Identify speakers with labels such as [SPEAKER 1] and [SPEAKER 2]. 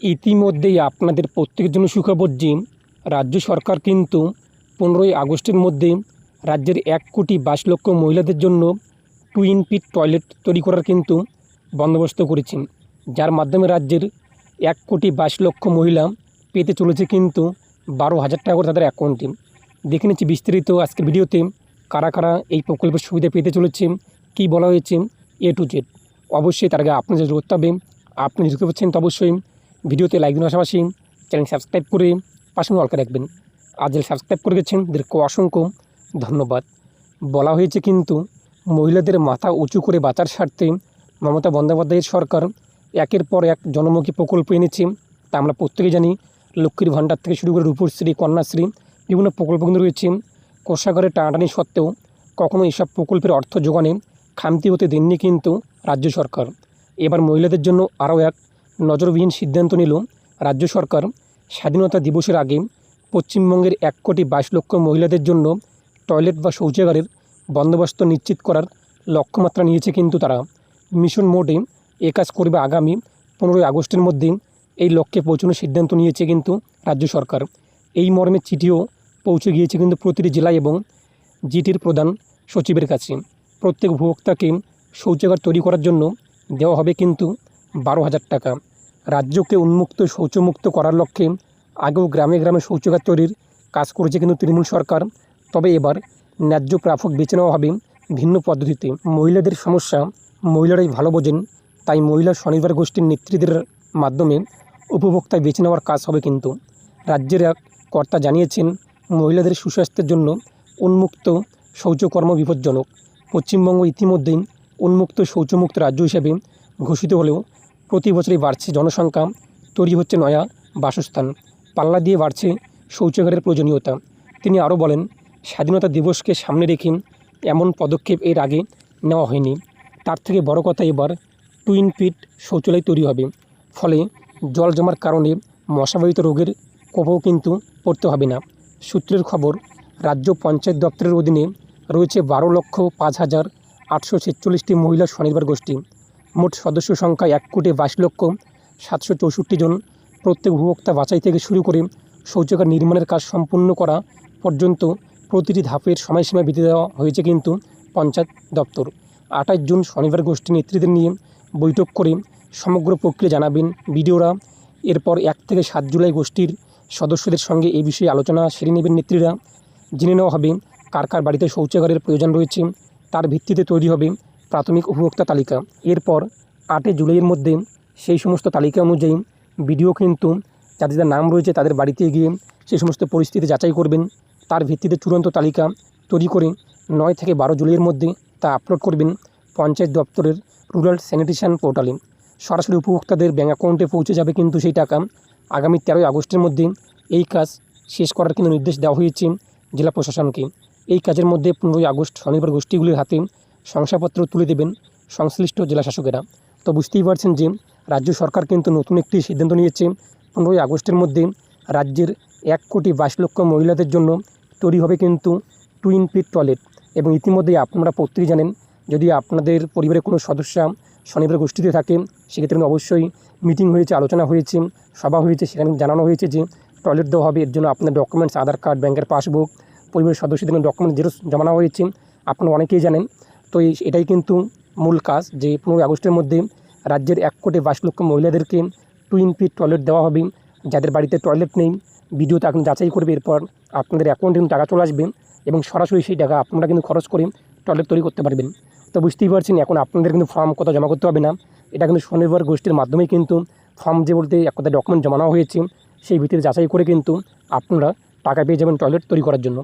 [SPEAKER 1] ইতিমধ্যেই আপনাদের প্রত্যেকের জন্য সুখবর যে রাজ্য সরকার কিন্তু পনেরোই আগস্টের মধ্যে রাজ্যের এক কোটি বাইশ লক্ষ মহিলাদের জন্য টুইন পিট টয়লেট তৈরি করার কিন্তু বন্দোবস্ত করেছেন। যার মাধ্যমে রাজ্যের এক কোটি বাইশ লক্ষ মহিলা পেতে চলেছে কিন্তু বারো হাজার টাকা করে তাদের অ্যাকাউন্টে দেখে নিচ্ছি বিস্তারিত আজকে ভিডিওতে কারা কারা এই প্রকল্পের সুবিধা পেতে চলেছে, কী বলা হয়েছে এ টু জেড অবশ্যই তার আগে আপনি যদি করতে হবে, আপনি ঢুকে পাচ্ছেন, তো অবশ্যই ভিডিওতে লাইক দিন পাশাপাশি চ্যানেল সাবস্ক্রাইব করে পাশে অলকা রাখবেন। আর যারা সাবস্ক্রাইব করে গেছেন তাদেরকে অসংখ্য ধন্যবাদ। বলা হয়েছে কিন্তু, মহিলাদের মাথা উঁচু করে বাঁচার স্বার্থে মমতা বন্দ্যোপাধ্যায়ের সরকার একের পর এক জনমুখী প্রকল্প এনেছে। তা আমরা প্রত্যেকেই জানি, লক্ষ্মীর ভাণ্ডার থেকে শুরু করে রূপশ্রী, কন্যাশ্রী বিভিন্ন প্রকল্প কিন্তু রয়েছে। কোষাগারের টানাটানি সত্ত্বেও কখনো এসব প্রকল্পের অর্থ যোগানে খামতি হতে দেননি কিন্তু রাজ্য সরকার। এবার মহিলাদের জন্য আরও এক নজরবিহীন সিদ্ধান্ত নিল রাজ্য সরকার। স্বাধীনতা দিবসের আগে পশ্চিমবঙ্গের এক কোটি বাইশ লক্ষ মহিলাদের জন্য টয়লেট বা শৌচাগারের বন্দোবস্ত নিশ্চিত করার লক্ষ্যমাত্রা নিয়েছে কিন্তু তারা। মিশন মোডে এ কাজ করবে আগামী পনেরোই আগস্টের মধ্যে এই লক্ষ্যে পৌঁছানোর সিদ্ধান্ত নিয়েছে কিন্তু রাজ্য সরকার। এই মর্মে চিঠিও পৌঁছে গিয়েছে কিন্তু প্রতিটি জেলায় এবং জিটির প্রধান সচিবের কাছে। প্রত্যেক উপভোক্তাকে শৌচাগার তৈরি করার জন্য দেওয়া হবে কিন্তু বারো হাজার টাকা। রাজ্যকে উন্মুক্ত, শৌচমুক্ত করার লক্ষ্যে আগেও গ্রামে গ্রামে শৌচাগার তৈরির কাজ করেছে কিন্তু তৃণমূল সরকার। তবে এবার ন্যায্য প্রাপক বেছে নেওয়া হবে ভিন্ন পদ্ধতিতে। মহিলাদের সমস্যা, মহিলারাই ভালো বোঝেন, তাই মহিলা স্বনির্ভর গোষ্ঠীর নেতৃত্বের মাধ্যমে উপভোক্তায় বেছে নেওয়ার কাজ হবে কিন্তু। রাজ্যের এক কর্তা জানিয়েছেন, মহিলাদের সুস্বাস্থ্যের জন্য উন্মুক্ত শৌচকর্ম বিপজ্জনক। পশ্চিমবঙ্গ ইতিমধ্যেই উন্মুক্ত, শৌচমুক্ত রাজ্য হিসেবে ঘোষিত হলেও প্রতি বছরই বাড়ছে জনসংখ্যা, তৈরি হচ্ছে নয়া বাসস্থান। পাল্লা দিয়ে বাড়ছে শৌচাগারের প্রয়োজনীয়তা। তিনি আরও বলেন, স্বাধীনতা দিবসকে সামনে রেখে এমন পদক্ষেপ এর আগে নেওয়া হয়নি। তার থেকে বড় কথা এবার টুইন পিট শৌচালয় তৈরি হবে। ফলে জল জমার কারণে মশাবাহিত রোগের কোপও কিন্তু পড়তে হবে না। সূত্রের খবর, রাজ্য পঞ্চায়েত দপ্তরের অধীনে রয়েছে বারো লক্ষ পাঁচ হাজার আটশো ছেচল্লিশটি মহিলা স্বনির্ভর গোষ্ঠী। মোট সদস্য সংখ্যা এক কোটি বাইশ লক্ষ সাতশো চৌষট্টি জন। প্রত্যেক উপভোক্তা বাছাই থেকে শুরু করে শৌচাগার নির্মাণের কাজ সম্পূর্ণ করা পর্যন্ত প্রতিটি ধাপের সময়সীমা বেঁধে দেওয়া হয়েছে কিন্তু পঞ্চায়েত দপ্তর। আঠাশ জুন শনিবার গোষ্ঠী নেতৃত্বের নিয়ে বৈঠক করে সমগ্র প্রক্রিয়া জানাবেন বিডিওরা। এরপর এক থেকে সাত জুলাই গোষ্ঠীর সদস্যদের সঙ্গে এই বিষয়ে আলোচনা সেরে নেবেন নেত্রীরা। জেনে নেওয়া হবে কার কার বাড়িতে শৌচাগারের প্রয়োজন রয়েছে, তার ভিত্তিতে তৈরি হবে প্রাথমিক উপভোক্তা তালিকা। এরপর আটই জুলাইয়ের মধ্যে সেই সমস্ত তালিকা অনুযায়ী বিডিও কিন্তু যাদের নাম রয়েছে তাদের বাড়িতে গিয়ে সেই সমস্ত পরিস্থিতি যাচাই করবেন। তার ভিত্তিতে চূড়ান্ত তালিকা তৈরি করে নয় থেকে বারো জুলাইয়ের মধ্যে তা আপলোড করবেন পঞ্চায়েত দপ্তরের রুরাল স্যানিটেশন পোর্টালে। সরাসরি উপভোক্তাদের ব্যাঙ্ক অ্যাকাউন্টে পৌঁছে যাবে কিন্তু সেই টাকা আগামী তেরোই আগস্টের মধ্যে এই কাজ শেষ করার কিন্তু নির্দেশ দেওয়া হয়েছে জেলা প্রশাসনকে। এই কাজের মধ্যে পনেরোই আগস্ট স্বনির্ভর গোষ্ঠীগুলির হাতে শংসাপত্র তুলে দেবেন সংশ্লিষ্ট জেলা শাসকেরা। তো বুঝতেই পারছেন যে রাজ্য সরকার কিন্তু নতুন একটি সিদ্ধান্ত নিয়েছে। পনেরোই আগস্টের মধ্যে রাজ্যের এক কোটি বাইশ লক্ষ মহিলাদের জন্য তৈরি হবে কিন্তু টুইন পিট টয়লেট এবং ইতিমধ্যেই আপনারা প্রত্যেকেই জানেন, যদি আপনাদের পরিবারের কোনো সদস্য স্বনির্ভর গোষ্ঠীতে থাকে, সেক্ষেত্রে অবশ্যই মিটিং হয়েছে, আলোচনা হয়েছে, সভা হয়েছে, সেখানে জানানো হয়েছে যে টয়লেট দেওয়া হবে, এর জন্য আপনার ডকুমেন্টস আধার কার্ড ব্যাংকের পাসবুক পরিবারের সদস্যদের ডকুমেন্টস জেরক্স জমানো হয়েছে। আপনারা অনেকেই জানেন তো এটাই কিন্তু মূল কাজ যে পনেরোই আগস্টের মধ্যে রাজ্যের এক কোটি বাইশ লক্ষ মহিলাদেরকে টুইন পিট টয়লেট দেওয়া হবে। যাদের বাড়িতে টয়লেট নেই ভিডিওতে এখন যাচাই করবে, এরপর আপনাদের অ্যাকাউন্টে কিন্তু টাকা চলে আসবে এবং সরাসরি সেই টাকা আপনারা কিন্তু খরচ করে টয়লেট তৈরি করতে পারবেন। তো বুঝতেই পারছেন, এখন আপনাদের কিন্তু ফর্ম কোথাও জমা করতে হবে না। এটা কিন্তু স্বনির্ভর গোষ্ঠীর মাধ্যমে কিন্তু ফর্ম যে বলতে এক কথা ডকুমেন্ট জমানো হয়েছে, সেই ভিত্তিতে যাচাই করে কিন্তু আপনারা টাকা পেয়ে যাবেন টয়লেট তৈরি করার জন্য।